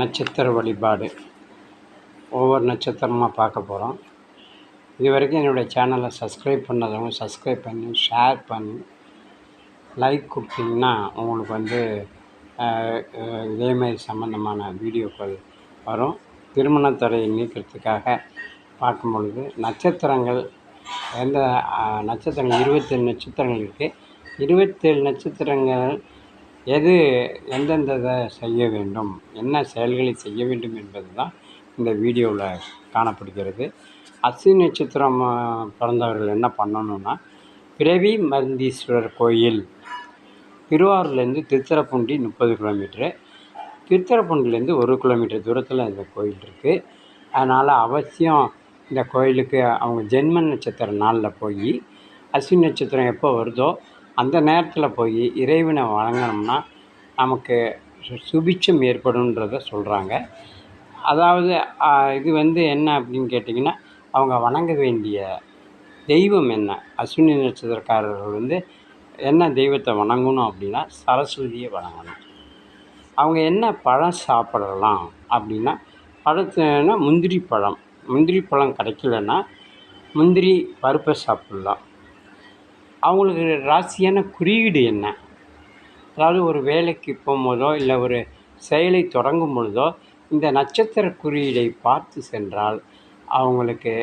நட்சத்திர வழிபாடு. ஒவ்வொரு நட்சத்திரமாக பார்க்க போகிறோம் இது வரைக்கும் என்னுடைய சேனலை சப்ஸ்கிரைப் பண்ணாதவங்க சப்ஸ்கிரைப் பண்ணி ஷேர் பண்ணி லைக் கொடுத்தீங்கன்னா உங்களுக்கு வந்து இதேமாரி சம்மந்தமான வீடியோக்கள் வரும். திருமணத்தடையை நீக்கிறதுக்காக பார்க்கும் பொழுது நட்சத்திரங்கள் எந்த நட்சத்திரங்கள் இருபத்தேழு நட்சத்திரங்கள் இருக்குது இருபத்தேழு நட்சத்திரங்கள் எது எந்தெந்த இதை செய்ய வேண்டும் என்ன செயல்களை செய்ய வேண்டும் என்பது தான் இந்த வீடியோவில் காணப்படுகிறது. அஸ்வினி நட்சத்திரம் பிறந்தவர்கள் என்ன பண்ணணும்னா பிறவி மருந்தீஸ்வரர் கோயில் திருவாரூர்லேருந்து திருத்துறைப்பூண்டி முப்பது கிலோமீட்ரு திருத்துறைப்பூண்டிலேருந்து ஒரு கிலோமீட்டர் தூரத்தில் இந்த கோயில் இருக்குது அதனால் அவசியம் இந்த கோயிலுக்கு அவங்க ஜென்ம நட்சத்திர நாளில் போய் அஸ்வினி நட்சத்திரம் எப்போ வருதோ அந்த நேரத்தில் போய் இறைவனை வணங்கினோம்னா நமக்கு சு- சுபிட்சம் ஏற்படும்ன்றத சொல்கிறாங்க அதாவது இது வந்து என்ன அப்படின்னு கேட்டிங்கன்னா அவங்க வணங்க வேண்டிய தெய்வம் என்ன? அஸ்வினி நட்சத்திரக்காரர்கள் வந்து என்ன தெய்வத்தை வணங்கணும் அப்படின்னா சரஸ்வதியை வணங்கணும். அவங்க என்ன பழம் சாப்பிடலாம் அப்படின்னா பழத்துனா முந்திரி பழம். முந்திரி பழம் கிடைக்கலன்னா முந்திரி பருப்பை சாப்பிட்லாம். அவங்களுக்கு ராசியான குறியீடு என்ன? அதாவது ஒரு வேலைக்கு போகும்போதோ இல்லை ஒரு செயலை தொடங்கும் பொழுதோ இந்த நட்சத்திர குறியீடை பார்த்து சென்றால் அவங்களுக்கு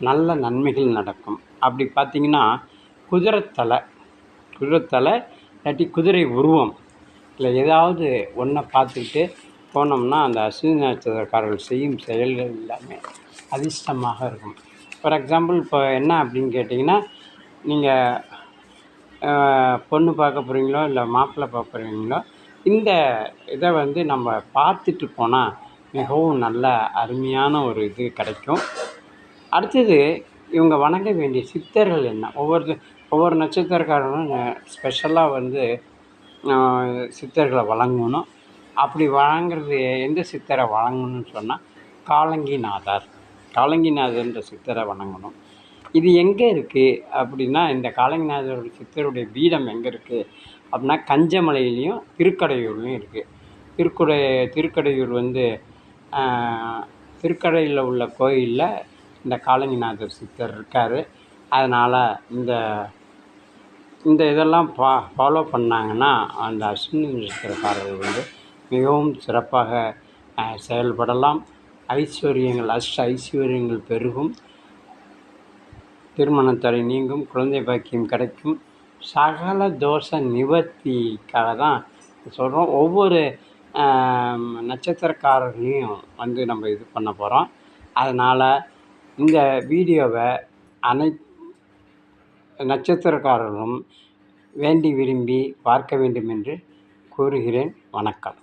நல்ல நன்மைகள் நடக்கும். அப்படி பார்த்தீங்கன்னா குதிரைத்தலை குதிரைத்தலை இல்லாட்டி குதிரை உருவம் இல்லை ஏதாவது ஒன்றை பார்த்துக்கிட்டு போனோம்னா அந்த அஸ்வினி நட்சத்திரக்காரர்கள் செய்யும் செயல்கள் எல்லாமே அதிர்ஷ்டமாக இருக்கும். ஃபார் எக்ஸாம்பிள் இப்போ என்ன அப்படின்னு கேட்டிங்கன்னா நீங்கள் பொண்ணு பார்க்க போகிறீங்களோ இல்லை மாப்பிள்ளை பார்க்க போகிறீங்களோ இந்த இதை வந்து நம்ம பார்த்துட்டு போனால் மிகவும் நல்ல அருமையான ஒரு இது கிடைக்கும். அடுத்தது இவங்க வணங்க வேண்டிய சித்தர்கள் என்ன? ஒவ்வொரு ஒவ்வொரு நட்சத்திரக்காரனும் ஸ்பெஷலாக வந்து சித்தர்களை வழங்கணும். அப்படி வழங்குறது எந்த சித்தரை வழங்கணும்னு சொன்னால் காலங்கிநாதர் காலங்கிநாதர்ன்ற சித்தரை வணங்கணும். இது எங்கே இருக்குது அப்படின்னா இந்த காலங்கநாதர் சித்தருடைய பீடம் எங்கே இருக்குது அப்படின்னா கஞ்சமலையிலையும் திருக்கடையூர்லையும் இருக்குது திருக்குடை திருக்கடையூர் வந்து திருக்கடையில் உள்ள கோயிலில் இந்த காலங்கிநாதர் சித்தர் இருக்கார். அதனால் இந்த இந்த இதெல்லாம் பா ஃபாலோ பண்ணாங்கன்னா அந்த அஸ்வினி நட்சத்திரக்காரர்கள் வந்து மிகவும் சிறப்பாக செயல்படலாம். ஐஸ்வர்யங்கள் அஷ்ட ஐஸ்வர்யங்கள் பெருகும். திருமணத்தடை நீங்கும் குழந்தை பாக்கியம் கிடைக்கும். சகல தோஷ நிவர்த்திக்காக தான் சொல்கிறோம் ஒவ்வொரு நட்சத்திரக்காரர்களையும் வந்து நம்ம இது பண்ண போகிறோம் அதனால் இந்த வீடியோவை அனை நட்சத்திரக்காரர்களும் வேண்டி விரும்பி பார்க்க வேண்டும் என்று கூறுகிறேன். வணக்கம்.